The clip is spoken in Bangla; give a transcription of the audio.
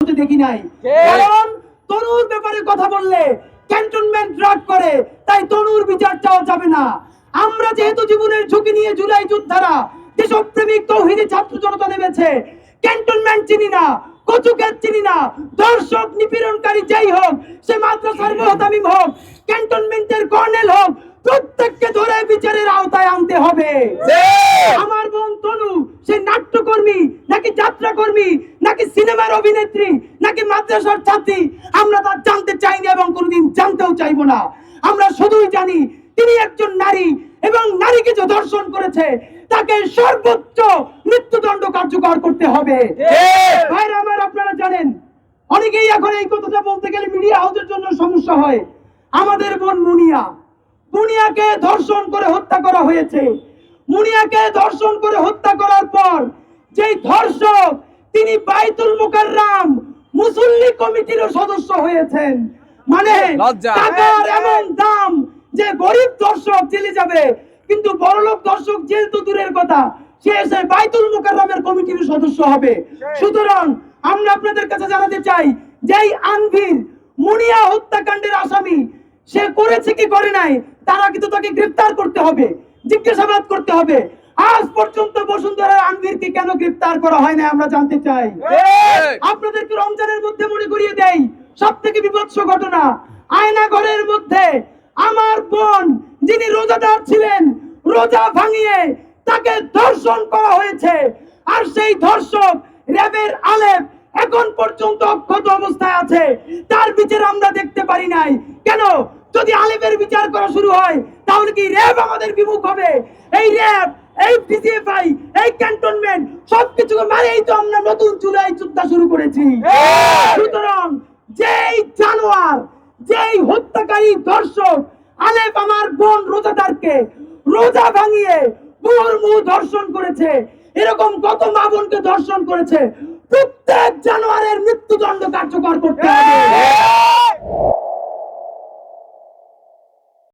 দেখি নাই। কারণ তনুর ব্যাপারে কথা বললে ক্যান্টনমেন্ট রাগ করে তাই তনুর বিচার চাওয়া যাবে না। আমরা যেহেতু জীবনের ঝুঁকি নিয়ে জুলাই যোদ্ধারা যেসব প্রেমিক তৌহিদি ছাত্র জনতা নেমেছে ক্যান্টনমেন্ট চিনি না কচুকের চিনি না দর্শক নিপীড়নকারী যাই হোক সে মাদ্রাসার মহতামিম হোক ক্যান্টনমেন্টের কর্নেল হোক প্রত্যেককে ধরে বিচারের আওতায় আনতে হবে। আমার বোন তনু সে নাট্যকর্মী নাকি যাত্রাকর্মী নাকি সিনেমার অভিনেত্রী নাকি মাদ্রাসার ছাত্রী আমরা তা জানতে চাই না এবং কোনোদিন জানতেও চাইব না। আমরা শুধুই জানি তিনি একজন নারী এবং নারীকে যে ধর্ষণ করেছে তাকে সর্বোচ্চ মৃত্যুদণ্ড কার্যকর করতে হবে। ভাইরা আমার আপনারা জানেন অনেকেই এখন এই কথাটা বলতে গেলে মিডিয়া হাউসের জন্য সমস্যা হয়। আমাদের বোন মুনিয়া মুনিয়াকে ধর্ষণ করে হত্যা করা হয়েছে। মুনিয়াকে ধর্ষণ করে হত্যা করার পর যেই ধর্ষক তিনি বাইতুল মুকাররাম মুসল্লি কমিটিরও সদস্য হয়েছেন। মানে টাকার এমন দাম যে গরিব দর্শক জেলে যাবে কিন্তু বড়লোক দর্শক জেল তো দূরের কথা সে এসে বাইতুল মুকাররমের কমিটির সদস্য হবে। সুতরাং আমরা আপনাদের কাছে জানাতে চাই যেই আনভির মুনিয়া হত্যাকাণ্ডের আসামি সে করেছে কি করে নাই তারা কিন্তু তাকে গ্রেফতার করতে হবে জিজ্ঞাসাবাদ করতে হবে। আজ পর্যন্ত বসুন্ধরার আনভিরকে কেন গ্রেফতার করা হয় না আমরা জানতে চাই। আপনাদেরকে রমজানের মধ্যে মনে করিয়ে দেই সব থেকে বিভৎস ঘটনা আয়না ঘরের মধ্যে আমার বোন যিনি রোজাদার ছিলেন রোজা ভাঙিয়ে তাকে ধর্ষণ করা হয়েছে। আর সেই ধর্ষক র্যাবের আলেপ এখন পর্যন্ত অক্ষত অবস্থায় আছে। তার বিচার আমরা দেখতে পারি নাই। কেন? যদি আলেপের বিচার করা শুরু হয় তাহলে কি র্যাব আমাদের বিমুখ হবে? এই র্যাব এই ডিজিএফআই এই ক্যান্টনমেন্ট সবকিছুকে মারেই তো আমরা নতুন চুলাই যুদ্ধ শুরু করেছি। সুতরাং যেই জানোয়ার যেই হত্যাকারী দর্শক আলেপ আমার বোন রোজাদারকে রোজা ভাঙিয়ে মুহুর্মুহ ধর্ষণ করেছে এরকম কত মা বোনকে ধর্ষণ করেছে প্রত্যেক জানোয়ারের মৃত্যুদণ্ড কার্যকর করতে হবে।